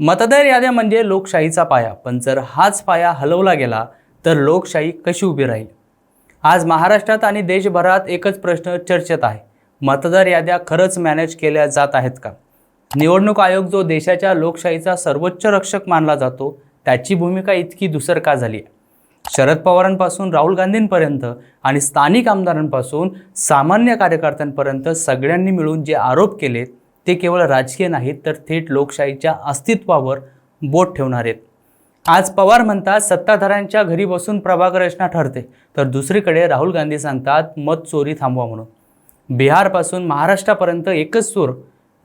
मतदार याद्या म्हणजे लोकशाहीचा पाया. पण जर हाच पाया हलवला गेला तर लोकशाही कशी उभी राहील? आज महाराष्ट्रात आणि देशभरात एकच प्रश्न चर्चेत आहे. मतदार याद्या खरंच मॅनेज केल्या जात आहेत का? निवडणूक आयोग जो देशाच्या लोकशाहीचा सर्वोच्च रक्षक मानला जातो त्याची भूमिका इतकी दुसर का झाली? आहे शरद पवारांपासून राहुल गांधींपर्यंत आणि स्थानिक आमदारांपासून सामान्य कार्यकर्त्यांपर्यंत सगळ्यांनी मिळून जे आरोप केलेत ते केवळ राजकीय नाहीत तर थेट लोकशाहीच्या अस्तित्वावर बोट ठेवणार आहेत. आज पवार म्हणतात सत्ताधाऱ्यांच्या घरी बसून प्रभाग रचना ठरते तर दुसरीकडे राहुल गांधी सांगतात मत चोरी थांबवा म्हणून. बिहारपासून महाराष्ट्रापर्यंत एकच सूर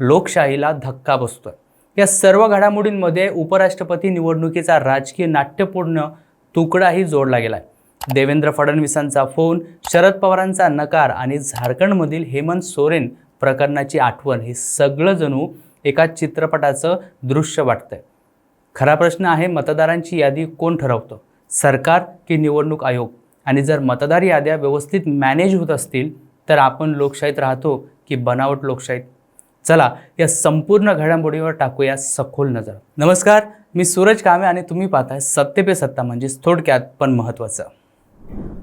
लोकशाहीला धक्का बसतोय. या सर्व घडामोडींमध्ये उपराष्ट्रपती निवडणुकीचा राजकीय नाट्यपूर्ण तुकडाही जोडला गेलाय. देवेंद्र फडणवीसांचा फोन शरद पवारांचा नकार आणि झारखंडमधील हेमंत सोरेन प्रकरणाची आठवण हे सगळं जणू एका चित्रपटाचं दृश्य वाटतंय. खरा प्रश्न आहे मतदारांची यादी कोण ठरवतं? सरकार की निवडणूक आयोग? आणि जर मतदार याद्या व्यवस्थित मॅनेज होत असतील तर आपण लोकशाहीत राहतो की बनावट लोकशाहीत? चला या संपूर्ण घडामोडीवर टाकूया सखोल नजर. नमस्कार मी सूरज कामे आणि तुम्ही पाहताय सत्य पे सत्ता म्हणजेच थोडक्यात पण महत्त्वाचं.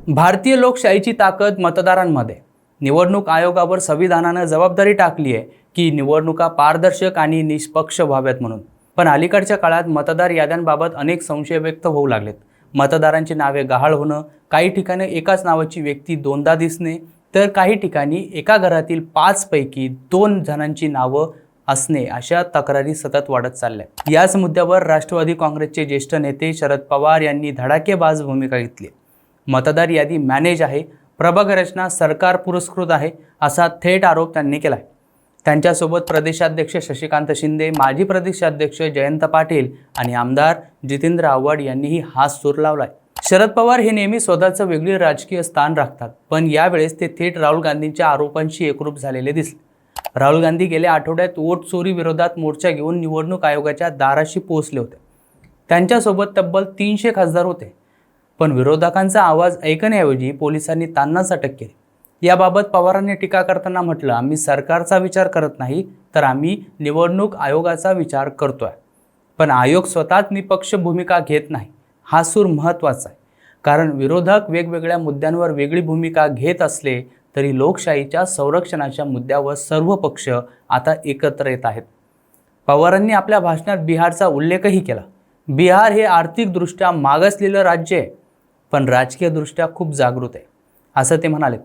भारतीय लोकशाहीची ताकद मतदारांमध्ये. निवडणूक आयोगावर संविधानानं जबाबदारी टाकली आहे की निवडणुका पारदर्शक आणि निष्पक्ष व्हाव्यात म्हणून. पण अलीकडच्या काळात मतदार याद्यांबाबत अनेक संशय व्यक्त होऊ लागलेत. मतदारांची नावे गहाळ होणं काही ठिकाणी एकाच नावाची व्यक्ती दोनदा दिसणे तर काही ठिकाणी एका घरातील पाचपैकी दोन जणांची नावं असणे अशा तक्रारी सतत वाढत चालल्या याच मुद्द्यावर राष्ट्रवादी काँग्रेसचे ज्येष्ठ नेते शरद पवार यांनी धडाकेबाज भूमिका घेतली मतदार यादी मॅनेज आहे प्रभाग रचना सरकार पुरस्कृत आहे असा थेट आरोप त्यांनी केलाय. त्यांच्यासोबत प्रदेशाध्यक्ष शशिकांत शिंदे माजी प्रदेशाध्यक्ष जयंत पाटील आणि आमदार जितेंद्र आव्हाड यांनीही हात सूर लावलाय. शरद पवार हे नेहमी स्वतःचं वेगळे राजकीय स्थान राखतात पण यावेळेस ते थेट राहुल गांधींच्या आरोपांशी एकरूप झालेले दिसले. राहुल गांधी गेल्या आठवड्यात वोट चोरी विरोधात मोर्चा घेऊन निवडणूक आयोगाच्या दाराशी पोहोचले होते. त्यांच्यासोबत तब्बल तीनशे खासदार होते. पण विरोधकांचा आवाज ऐकण्याऐवजी पोलिसांनी त्यांनाच अटक केली. याबाबत पवारांनी टीका करताना म्हटलं आम्ही सरकारचा विचार करत नाही तर आम्ही निवडणूक आयोगाचा विचार करतोय. पण आयोग स्वतःच निपक्ष भूमिका घेत नाही हा सूर महत्त्वाचा आहे. कारण विरोधक वेगवेगळ्या मुद्द्यांवर वेगळी भूमिका घेत असले तरी लोकशाहीच्या संरक्षणाच्या मुद्द्यावर सर्व पक्ष आता एकत्र येत आहेत. पवारांनी आपल्या भाषणात बिहारचा उल्लेखही केला. बिहार हे आर्थिकदृष्ट्या मागासलेलं राज्य आहे. पण राजकीयदृष्ट्या खूप जागृत आहे. असं ते म्हणालेत.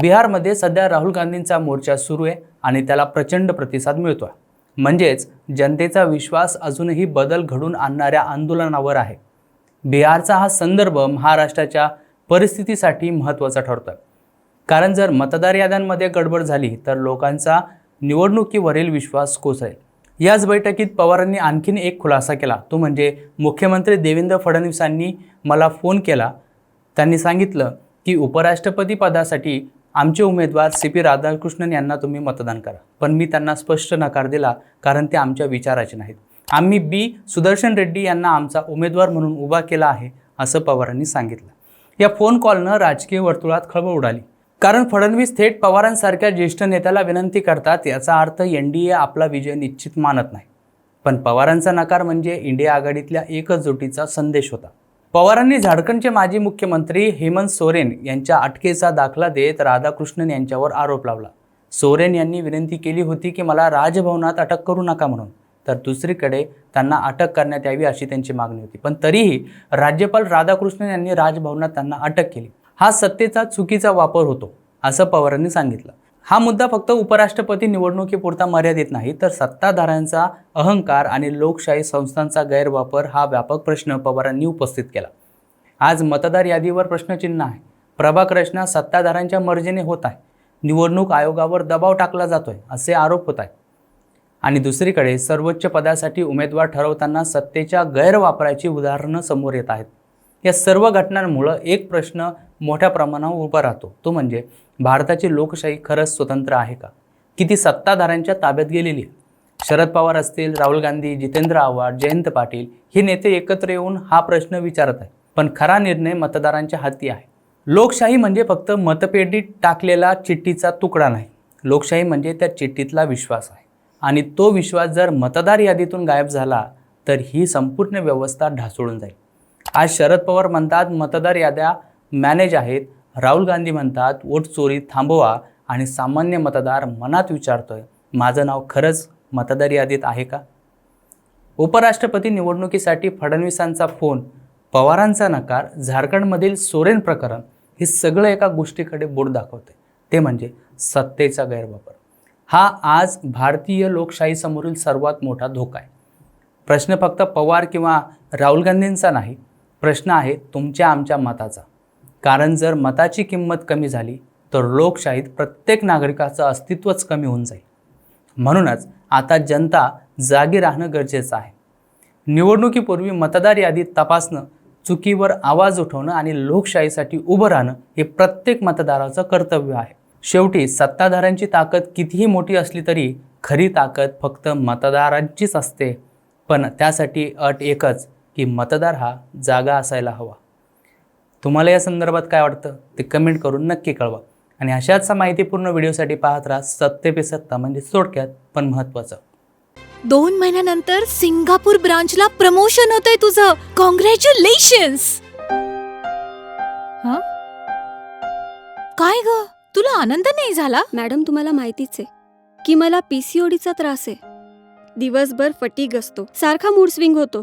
बिहारमध्ये सध्या राहुल गांधींचा मोर्चा सुरू आहे आणि त्याला प्रचंड प्रतिसाद मिळतो आहे. म्हणजेच जनतेचा विश्वास अजूनही बदल घडून आणणाऱ्या आंदोलनावर आहे. बिहारचा हा संदर्भ महाराष्ट्राच्या परिस्थितीसाठी महत्त्वाचा ठरतो आहे कारण जर मतदार याद्यांमध्ये गडबड झाली तर लोकांचा निवडणुकीवरील विश्वास कोसळेल. याच बैठकीत पवारांनी आणखीन एक खुलासा केला. तो म्हणजे मुख्यमंत्री देवेंद्र फडणवीसांनी मला फोन केला. त्यांनी सांगितलं की उपराष्ट्रपती पदासाठी आमचे उमेदवार सी पी राधाकृष्णन यांना तुम्ही मतदान करा. पण मी त्यांना स्पष्ट नकार दिला कारण ते आमच्या विचाराचे नाहीत. आम्ही बी सुदर्शन रेड्डी यांना आमचा उमेदवार म्हणून उभा केला आहे असं पवारांनी सांगितलं. या फोन कॉलनं राजकीय वर्तुळात खळबळ उडाली. कारण फडणवीस थेट पवारांसारख्या ज्येष्ठ नेत्याला विनंती करतात याचा अर्थ एन डी ए आपला विजय निश्चित मानत नाही. पण पवारांचा नकार म्हणजे इंडिया आघाडीतल्या एकजुटीचा संदेश होता. पवारांनी झारखंडचे माजी मुख्यमंत्री हेमंत सोरेन यांच्या अटकेचा दाखला देत राधाकृष्णन यांच्यावर आरोप लावला. सोरेन यांनी विनंती केली होती की मला राजभवनात अटक करू नका म्हणून. तर दुसरीकडे त्यांना अटक करण्यात यावी अशी त्यांची मागणी होती. पण तरीही राज्यपाल राधाकृष्णन यांनी राजभवनात त्यांना अटक केली. हा सत्तेचा चुकीचा वापर होतो असं पवारांनी सांगितलं. हा मुद्दा फक्त उपराष्ट्रपती निवडणुकीपुरता मर्यादित नाही तर सत्ताधाऱ्यांचा अहंकार आणि लोकशाही संस्थांचा गैरवापर हा व्यापक प्रश्न पवारांनी उपस्थित केला. आज मतदार यादीवर प्रश्नचिन्ह आहे. प्रभाग रचना सत्ताधाऱ्यांच्या मर्जीने होत आहे. निवडणूक आयोगावर दबाव टाकला जातोय असे आरोप होत आहेत. आणि दुसरीकडे सर्वोच्च पदासाठी उमेदवार ठरवताना सत्तेच्या गैरवापराची उदाहरणं समोर येत आहेत. या सर्व घटनांमुळं एक प्रश्न मोठ्या प्रमाणावर उभा राहतो. तो म्हणजे भारताची लोकशाही खरंच स्वतंत्र आहे का? किती सत्ताधाऱ्यांच्या ताब्यात गेलेली? आहे शरद पवार असतील राहुल गांधी जितेंद्र आव्हाड जयंत पाटील हे नेते एकत्र येऊन हा प्रश्न विचारत आहे पण खरा निर्णय मतदारांच्या हाती आहे. लोकशाही म्हणजे फक्त मतपेटीत टाकलेला चिठ्ठीचा तुकडा नाही. लोकशाही म्हणजे त्या चिठ्ठीतला विश्वास आहे. आणि तो विश्वास जर मतदार यादीतून गायब झाला तर ही संपूर्ण व्यवस्था ढासळून जाईल. आज शरद पवार म्हणतात मतदार याद्या मॅनेज आहेत. राहुल गांधी म्हणतात वोट चोरी थांबवा आणि सामान्य मतदार मनात विचारतोय माझं नाव खरंच मतदार यादीत आहे का? उपराष्ट्रपती निवडणुकीसाठी फडणवीसांचा फोन पवारांचा नकार झारखंडमधील सोरेन प्रकरण हे सगळं एका गोष्टीकडे बोट दाखवते. ते म्हणजे सत्तेचा गैरवापर. हा आज भारतीय लोकशाहीसमोरील सर्वात मोठा धोका आहे. प्रश्न फक्त पवार किंवा राहुल गांधींचा नाही प्रश्न आहे तुमच्या आमच्या मताचा. कारण जर मताची किंमत कमी झाली तर लोकशाहीत प्रत्येक नागरिकाचं अस्तित्वच कमी होऊन जाईल. म्हणूनच आता जनता जागी राहणं गरजेचं आहे. निवडणुकीपूर्वी मतदार यादी तपासणं चुकीवर आवाज उठवणं आणि लोकशाहीसाठी उभं राहणं हे प्रत्येक मतदाराचं कर्तव्य आहे. शेवटी सत्ताधाऱ्यांची ताकद कितीही मोठी असली तरी खरी ताकद फक्त मतदारांचीच असते. पण त्यासाठी अट एकच की मतदार हा जागा असायला हवा. तुम्हाला या संदर्भात काय वाटतं ते कमेंट करून नक्की कळवा. आणि अशाच माहितीपूर्ण व्हिडिओसाठी पाहत राहा सत्ते पे सत्ता म्हणजे थोडक्यात पण महत्त्वाचं दोन महिन्यानंतर सिंगापूर ब्रांचला प्रमोशन होतंय तुझं. कॉंग्रॅच्युलेशन्स काय ग? तुला आनंद नाही झाला? मॅडम तुम्हाला माहितीच आहे की मला पीसीओडीचा त्रास आहे. दिवसभर फटीग असतो. सारखा मूड स्विंग होतो.